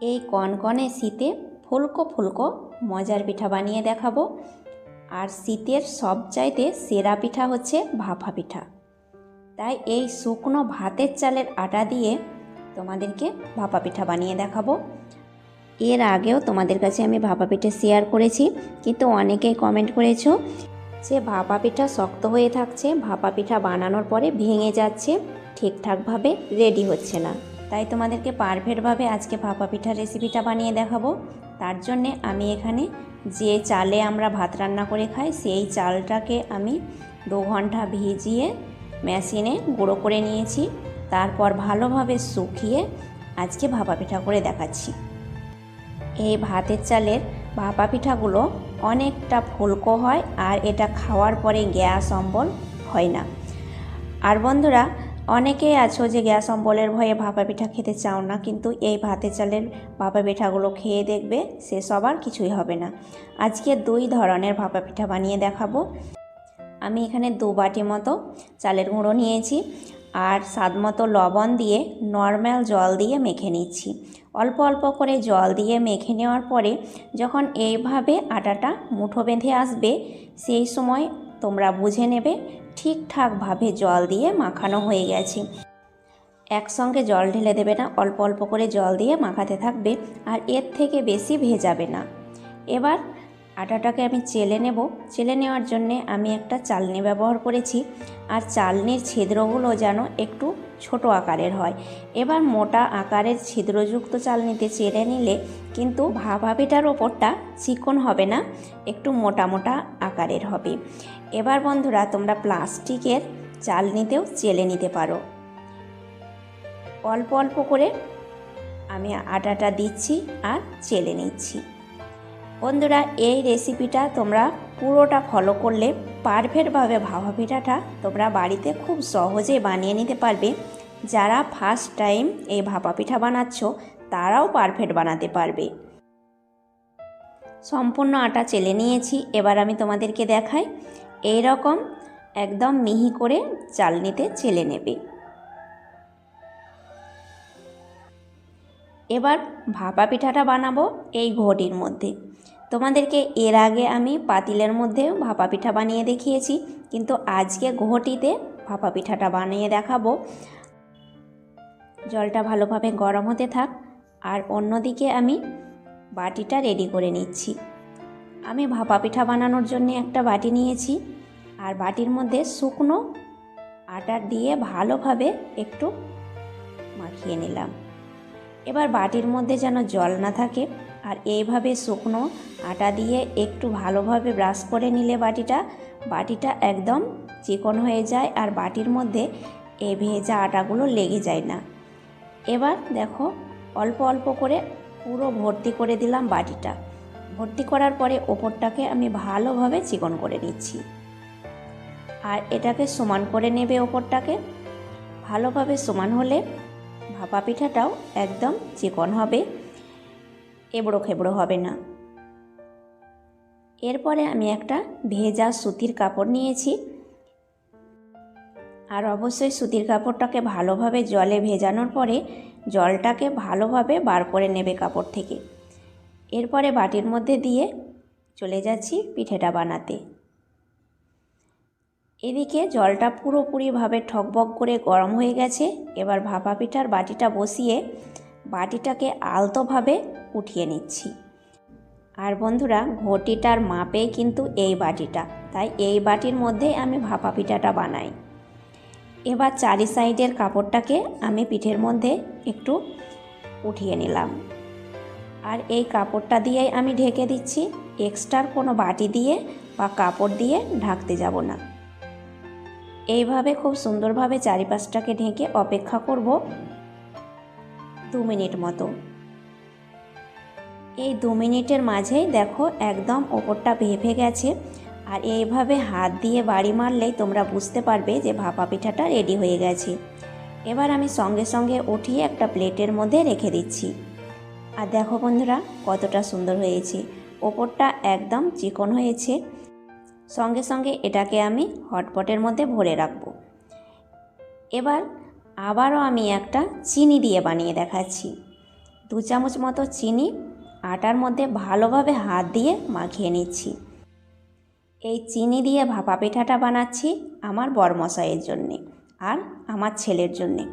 এই কনকনে শীতে ফুলকো ফুলকো মজার পিঠা বানিয়ে দেখাবো। আর শীতের সবচাইতে সেরা পিঠা হচ্ছে ভাপা পিঠা। তাই এই শুকনো ভাতের চালের আটা দিয়ে তোমাদেরকে ভাপা পিঠা বানিয়ে দেখাবো। এর আগেও তোমাদের কাছে আমি ভাপা পিঠা শেয়ার করেছি, কিন্তু অনেকেই কমেন্ট করেছ যে ভাপা পিঠা শক্ত হয়ে থাকছে, ভাপা পিঠা বানানোর পরে ভেঙে যাচ্ছে, ঠিকঠাকভাবে রেডি হচ্ছে না। তাই তোমাদেরকে পারফেক্টভাবে আজকে ভাপা পিঠার রেসিপিটা বানিয়ে দেখাবো। তার জন্যে আমি এখানে যে চালে আমরা ভাত রান্না করে খাই, সেই চালটাকে আমি দু ঘণ্টা ভিজিয়ে মেশিনে গুঁড়ো করে নিয়েছি। তারপর ভালোভাবে শুকিয়ে আজকে ভাপা পিঠা করে দেখাচ্ছি। এই ভাতের চালের ভাপা পিঠাগুলো অনেকটা ফুলকো হয় আর এটা খাওয়ার পরে গ্যাস অম্বল হয় না। আর বন্ধুরা অনেকেই আছো যে গ্যাস অম্বলের ভয়ে ভাপা পিঠা খেতে চাও না, কিন্তু এই ভাতে চালের ভাপা পিঠাগুলো খেয়ে দেখবে সে সবার কিছুই হবে না। আজকে দুই ধরনের ভাপা পিঠা বানিয়ে দেখাবো। আমি এখানে দু বাটি মতো চালের গুঁড়ো নিয়েছি আর স্বাদ মতো লবণ দিয়ে নর্মাল জল দিয়ে মেখে নিচ্ছি। অল্প অল্প করে জল দিয়ে মেখে নেওয়ার পরে যখন এইভাবে আটাটা মুঠো বেঁধে আসবে, সেই সময় তোমরা বুঝে নেবে ঠিকঠাকভাবে জল দিয়ে মাখানো হয়ে গেছে। একসঙ্গে জল ঢেলে দেবে না, অল্প অল্প করে জল দিয়ে মাখাতে থাকবে আর এর থেকে বেশি ভেজাবে না। এবার আটাটাকে আমি চেলে নেব। চেলে নেওয়ার জন্যে আমি একটা চালনি ব্যবহার করেছি। আর চালনির ছিদ্রগুলো যেন একটু ছোট আকারের হয়। এবার মোটা আকারের ছিদ্রযুক্ত চেলে নিলে কিন্তু ভাপা ওপরটা চিকন হবে না, একটু মোটা মোটা আকারের হবে। এবার বন্ধুরা, তোমরা প্লাস্টিকের চালনিতেও চেলে নিতে পারো। অল্প অল্প করে আমি আটাটা দিচ্ছি আর চেলে নিচ্ছি। বন্ধুরা, এই রেসিপিটা তোমরা পুরোটা ফলো করলে পারফেক্টভাবে ভাপা পিঠাটা তোমরা বাড়িতে খুব সহজে বানিয়ে নিতে পারবে। যারা ফার্স্ট টাইম এই ভাপা পিঠা বানাচ্ছ, তারাও পারফেক্ট বানাতে পারবে। সম্পূর্ণ আটা চেলে নিয়েছি, এবার আমি তোমাদেরকে দেখাই। এই রকম একদম মিহি করে চালনিতে চেলে নেবে। এবার ভাপা পিঠাটা বানাবো এই ঘটির মধ্যে। তোমাদেরকে এর আগে আমি পাতিলের মধ্যে ভাপা পিঠা বানিয়ে দেখিয়েছি, কিন্তু আজকে ঘটিতে ভাপা পিঠাটা বানিয়ে দেখাবো। জলটা ভালোভাবে গরম হতে থাক, আর অন্যদিকে আমি বাটিটা রেডি করে নিচ্ছি। আমি ভাপা পিঠা বানানোর জন্য একটা বাটি নিয়েছি, আর বাটির মধ্যে শুকনো আটা দিয়ে ভালোভাবে একটু মাখিয়ে নিলাম। এবার বাটির মধ্যে যেন জল না থাকে, আর এইভাবে শুকনো আটা দিয়ে একটু ভালোভাবে ব্রাশ করে নিলে বাটিটা বাটিটা একদম চিকন হয়ে যায়, আর বাটির মধ্যে এই ভেজা আটাগুলো লেগে যায় না। এবার দেখো অল্প অল্প করে পুরো ভর্তি করে দিলাম বাটিটা। ভর্তি করার পরে ওপরটাকে আমি ভালোভাবে চিকন করে নিচ্ছি। আর এটাকে সমান করে নেবে ওপরটাকে। ভালোভাবে সমান হলে ভাপা পিঠাটাও একদম চিকন হবে, এবড়ো খেবড়ো হবে না। এরপরে আমি একটা ভেজা সুতির কাপড় নিয়েছি। আর অবশ্যই সুতির কাপড়টাকে ভালোভাবে জলে ভেজানোর পরে জলটাকে ভালোভাবে বার করে নেবে কাপড় থেকে। এরপরে বাটির মধ্যে দিয়ে চলে যাচ্ছি পিঠেটা বানাতে। এদিকে জলটা পুরোপুরিভাবে ঠকবক করে গরম হয়ে গেছে। এবার ভাপা পিঠার বাটিটা বসিয়ে বাটিটাকে আলতোভাবে উঠিয়ে নিচ্ছি। আর বন্ধুরা, ঘটিটার মাপেই কিন্তু এই বাটিটা। তাই এই বাটির মধ্যেই আমি ভাপা পিঠাটা বানাই। এবার চারি সাইডের কাপড়টাকে আমি পিঠের মধ্যে একটু উঠিয়ে নিলাম। আর এই কাপড়টা দিয়েই আমি ঢেকে দিচ্ছি। এক্সট্রার কোনো বাটি দিয়ে বা কাপড় দিয়ে ঢাকতে যাব না। এইভাবে খুব সুন্দরভাবে চারিপাশটাকে ঢেকে অপেক্ষা করব দু মিনিট মতো। এই দু মিনিটের মাঝেই দেখো একদম ওপরটা ভেপে গেছে। আর এইভাবে হাত দিয়ে বাড়ি মারলেই তোমরা বুঝতে পারবে যে ভাপা পিঠাটা রেডি হয়ে গেছে। এবার আমি সঙ্গে সঙ্গে উঠিয়ে একটা প্লেটের মধ্যে রেখে দিচ্ছি। আর দেখো বন্ধুরা, কতটা সুন্দর হয়েছে। ওপরটা একদম চিকন হয়েছে। সঙ্গে সঙ্গে এটাকে আমি হটপটের মধ্যে ভরে রাখব। এবার আবারও আমি একটা চিনি দিয়ে বানিয়ে দেখাচ্ছি। দু চামচ মতো চিনি, আটার মধ্যে ভালোভাবে হাত দিয়ে মাখিয়ে নিচ্ছি। এই চিনি দিয়ে ভাপা পিঠাটা বানাচ্ছি আমার বরমশাইয়ের জন্যে আর আমার ছেলের জন্যে।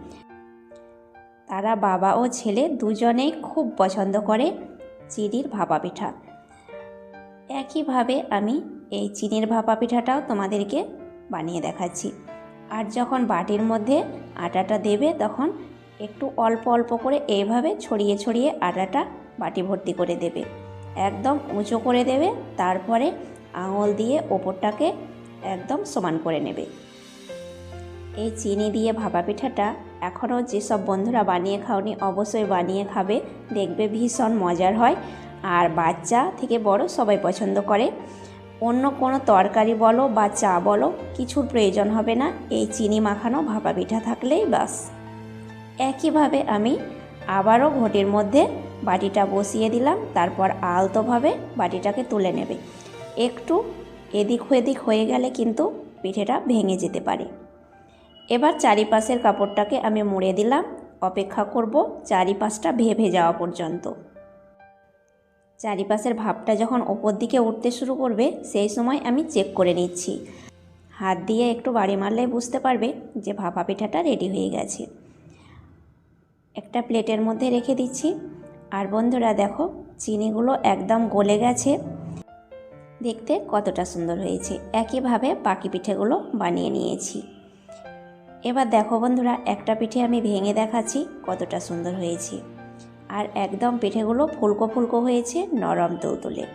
তারা বাবা ও ছেলে দুজনেই খুব পছন্দ করে চিনির ভাপা পিঠা। একইভাবে আমি এই চিনির ভাপা পিঠাটাও তোমাদেরকে বানিয়ে দেখাচ্ছি। আর যখন বাটির মধ্যে আটাটা দেবে তখন একটু অল্প অল্প করে এইভাবে ছড়িয়ে ছড়িয়ে আটাটা বাটি ভর্তি করে দেবে। একদম উঁচু করে দেবে, তারপরে আঙুল দিয়ে ওপরটাকে একদম সমান করে নেবে। এই চিনি দিয়ে ভাপা পিঠাটা এখনও যেসব বন্ধুরা বানিয়ে খাওনি অবশ্যই বানিয়ে খাবে, দেখবে ভীষণ মজার হয় আর বাচ্চা থেকে বড় সবাই পছন্দ করে। অন্য কোনো তরকারি বলো বা চা বলো, কিছুর প্রয়োজন হবে না, এই চিনি মাখানো ভাপা পিঠা থাকলেই বাস একইভাবে আমি আবারও ঘটির মধ্যে বাটিটা বসিয়ে দিলাম, তারপর আলতোভাবে বাটিটাকে তুলে নেবে। একটু এদিক ওদিক হয়ে গেলে কিন্তু পিঠেটা ভেঙে যেতে পারে। এবার চারিপাশের কাপড়টাকে আমি মুড়ে দিলাম। অপেক্ষা করব চারিপাশটা ভেভে যাওয়া পর্যন্ত। চারিপাশের ভাবটা যখন ওপর দিকে উঠতে শুরু করবে, সেই সময় আমি চেক করে নিচ্ছি। হাত দিয়ে একটু বাড়ি মারলে বুঝতে পারবে যে ভাপা পিঠাটা রেডি হয়ে গেছে। একটা প্লেটের মধ্যে রেখে দিচ্ছি। আর বন্ধুরা দেখো, চিনিগুলো একদম গলে গেছে। দেখতে কতটা সুন্দর হয়েছে। একইভাবে বাকি পিঠেগুলো বানিয়ে নিয়েছি। এবার দেখো বন্ধুরা, একটা পিঠে আমি ভেঙে দেখাচ্ছি কতটা সুন্দর হয়েছে। আর একদম পিঠেগুলো ফুলকো ফুলকো হয়েছে নরম তুলতুলে।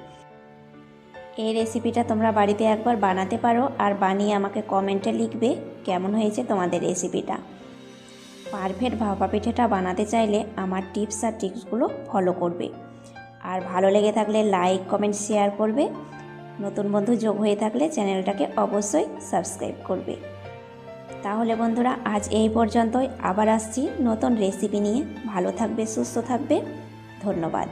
এই রেসিপিটা তোমরা বাড়িতে একবার বানাতে পারো আর বানিয়ে আমাকে কমেন্টে লিখবে কেমন হয়েছে তোমাদের রেসিপিটা। পারফেক্ট ভাপা পিঠেটা বানাতে চাইলে আমার টিপস আর টিপসগুলো ফলো করবে। আর ভালো লেগে থাকলে লাইক কমেন্ট শেয়ার করবে। নতুন বন্ধু যোগ হয়ে থাকলে চ্যানেলটাকে অবশ্যই সাবস্ক্রাইব করবে। তাহলে বন্ধুরা, আজ এই পর্যন্তই। আবার আসছি নতুন রেসিপি নিয়ে। ভালো থাকবে, সুস্থ থাকবে। ধন্যবাদ।